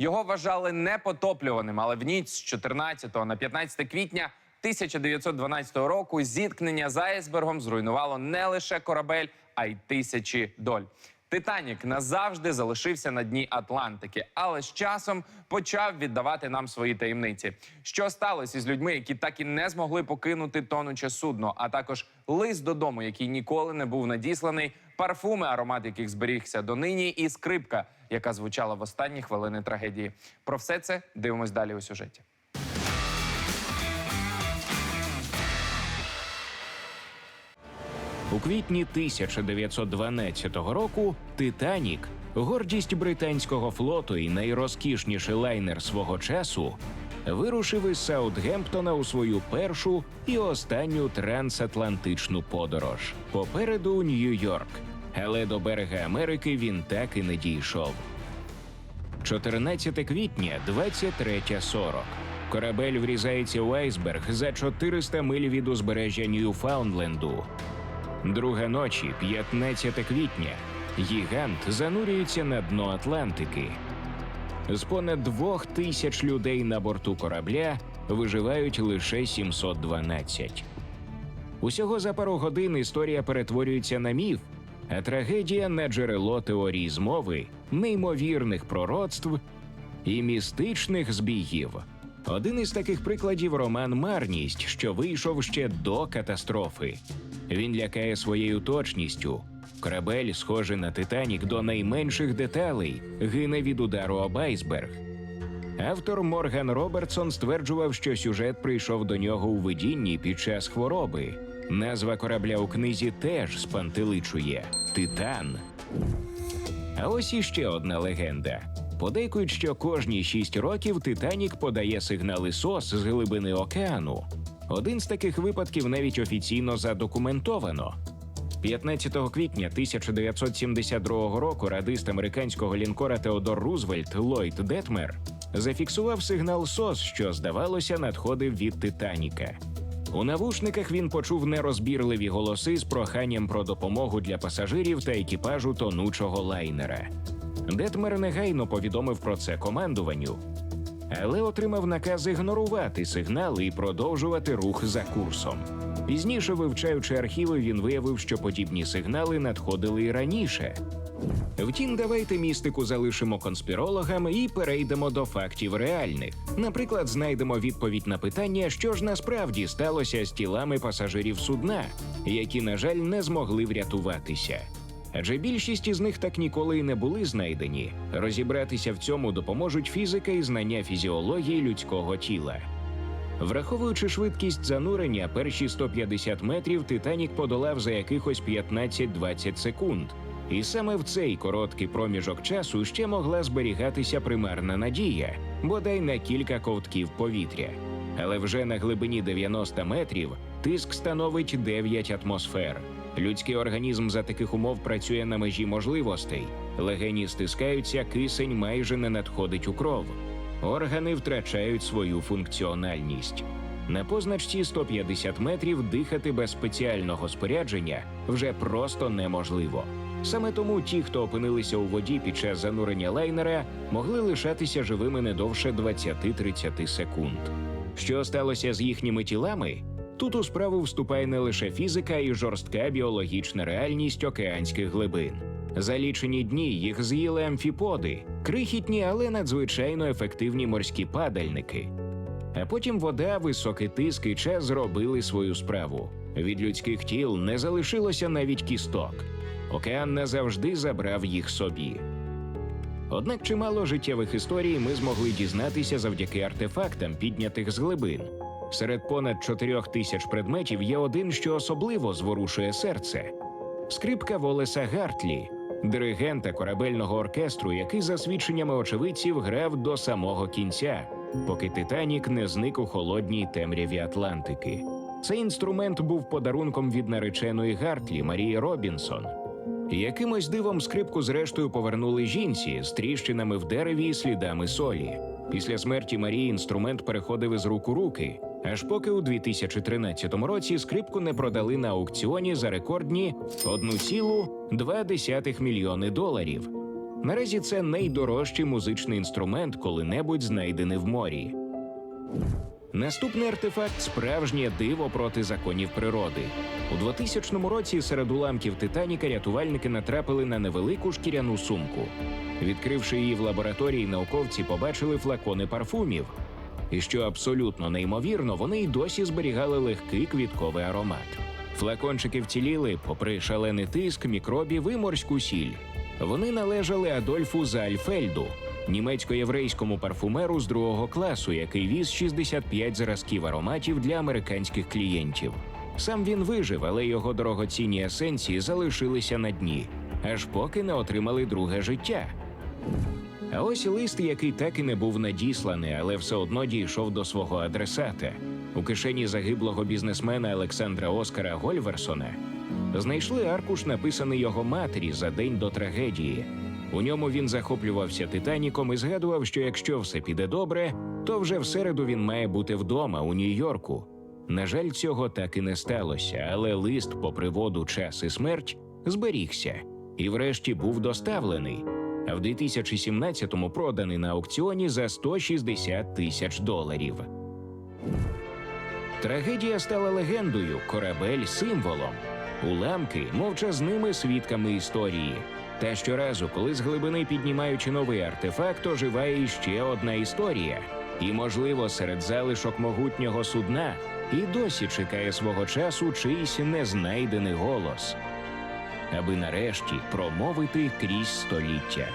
Його вважали непотоплюваним, але в ніч з 14 на 15 квітня 1912 року зіткнення з айсбергом зруйнувало не лише корабель, а й тисячі доль. Титанік назавжди залишився на дні Атлантики, але з часом почав віддавати нам свої таємниці. Що сталося із людьми, які так і не змогли покинути тонуче судно, а також лист додому, який ніколи не був надісланий, парфуми, аромат яких зберігся донині, і скрипка, яка звучала в останні хвилини трагедії. Про все це дивимось далі у сюжеті. У квітні 1912 року Титанік, гордість британського флоту і найрозкішніший лайнер свого часу, вирушив із Саутгемптона у свою першу і останню трансатлантичну подорож. Попереду Нью-Йорк, але до берега Америки він так і не дійшов. 14 квітня, 23.40. Корабель врізається у айсберг за 400 миль від узбережжя Ньюфаундленду. Друга ночі, 15 квітня, гігант занурюється на дно Атлантики. З понад двох тисяч людей на борту корабля виживають лише 712. Усього за пару годин історія перетворюється на міф, трагедія на джерело теорій змови, неймовірних пророцтв і містичних збігів. Один із таких прикладів роман Марність, що вийшов ще до катастрофи. Він лякає своєю точністю. Корабель, схожий на Титанік до найменших деталей, гине від удару об айсберг. Автор Морган Робертсон стверджував, що сюжет прийшов до нього у видінні під час хвороби. Назва корабля у книзі теж спантеличує Титан. А ось іще одна легенда. Подейкують, що кожні шість років Титанік подає сигнали СОС з глибини океану. Один з таких випадків навіть офіційно задокументовано. 15 квітня 1972 року радист американського лінкора Теодор Рузвельт Ллойд Детмер зафіксував сигнал СОС, що здавалося надходив від Титаніка. У навушниках він почув нерозбірливі голоси з проханням про допомогу для пасажирів та екіпажу тонучого лайнера. Детмер негайно повідомив про це командуванню, але отримав наказ ігнорувати сигнали і продовжувати рух за курсом. Пізніше, вивчаючи архіви, він виявив, що подібні сигнали надходили і раніше. Втім, давайте містику залишимо конспірологам і перейдемо до фактів реальних. Наприклад, знайдемо відповідь на питання, що ж насправді сталося з тілами пасажирів судна, які, на жаль, не змогли врятуватися. Адже більшість із них так ніколи й не були знайдені. Розібратися в цьому допоможуть фізика і знання фізіології людського тіла. Враховуючи швидкість занурення, перші 150 метрів Титанік подолав за якихось 15-20 секунд. І саме в цей короткий проміжок часу ще могла зберігатися примарна надія, бодай на кілька ковтків повітря. Але вже на глибині 90 метрів тиск становить 9 атмосфер. Людський організм за таких умов працює на межі можливостей. Легені стискаються, кисень майже не надходить у кров. Органи втрачають свою функціональність. На позначці 150 метрів дихати без спеціального спорядження вже просто неможливо. Саме тому ті, хто опинилися у воді під час занурення лайнера, могли лишатися живими не довше 20-30 секунд. Що сталося з їхніми тілами? Тут у справу вступає не лише фізика і жорстка біологічна реальність океанських глибин. За лічені дні їх з'їли амфіподи, крихітні, але надзвичайно ефективні морські падальники. А потім вода, високий тиск і час зробили свою справу. Від людських тіл не залишилося навіть кісток. Океан назавжди забрав їх собі. Однак чимало життєвих історій ми змогли дізнатися завдяки артефактам, піднятих з глибин. Серед понад чотирьох тисяч предметів є один, що особливо зворушує серце скрипка Волеса Гартлі, диригента корабельного оркестру, який, за свідченнями очевидців, грав до самого кінця, поки Титанік не зник у холодній темряві Атлантики. Цей інструмент був подарунком від нареченої Гартлі Марії Робінсон. Якимось дивом скрипку зрештою повернули жінці з тріщинами в дереві і слідами солі. Після смерті Марії інструмент переходив із рук у руки, аж поки у 2013 році скрипку не продали на аукціоні за рекордні 1,2 мільйони доларів. Наразі це найдорожчий музичний інструмент, коли-небудь знайдений в морі. Наступний артефакт справжнє диво проти законів природи. У 2000 році серед уламків Титаніка рятувальники натрапили на невелику шкіряну сумку. Відкривши її в лабораторії, науковці побачили флакони парфумів. І що абсолютно неймовірно, вони й досі зберігали легкий квітковий аромат. Флакончики вціліли, попри шалений тиск, мікробів і сіль. Вони належали Адольфу Зальфельду, німецько-єврейському парфумеру з другого класу, який віз 65 зразків ароматів для американських клієнтів. Сам він вижив, але його дорогоцінні есенції залишилися на дні, аж поки не отримали друге життя. А ось лист, який так і не був надісланий, але все одно дійшов до свого адресата. У кишені загиблого бізнесмена Олександра Оскара Гольверсона знайшли аркуш, написаний його матері за день до трагедії. У ньому він захоплювався Титаніком і згадував, що якщо все піде добре, то вже в середу він має бути вдома у Нью-Йорку. На жаль, цього так і не сталося, але лист, попри воду, час і смерть, зберігся і, врешті, був доставлений. А в 2017-му проданий на аукціоні за 160 тисяч доларів. Трагедія стала легендою, корабель символом, уламки мовчазними свідками історії. Та щоразу, коли з глибини піднімаючи новий артефакт, оживає іще одна історія. І, можливо, серед залишок могутнього судна і досі чекає свого часу чийсь незнайдений голос, аби нарешті промовити крізь століття.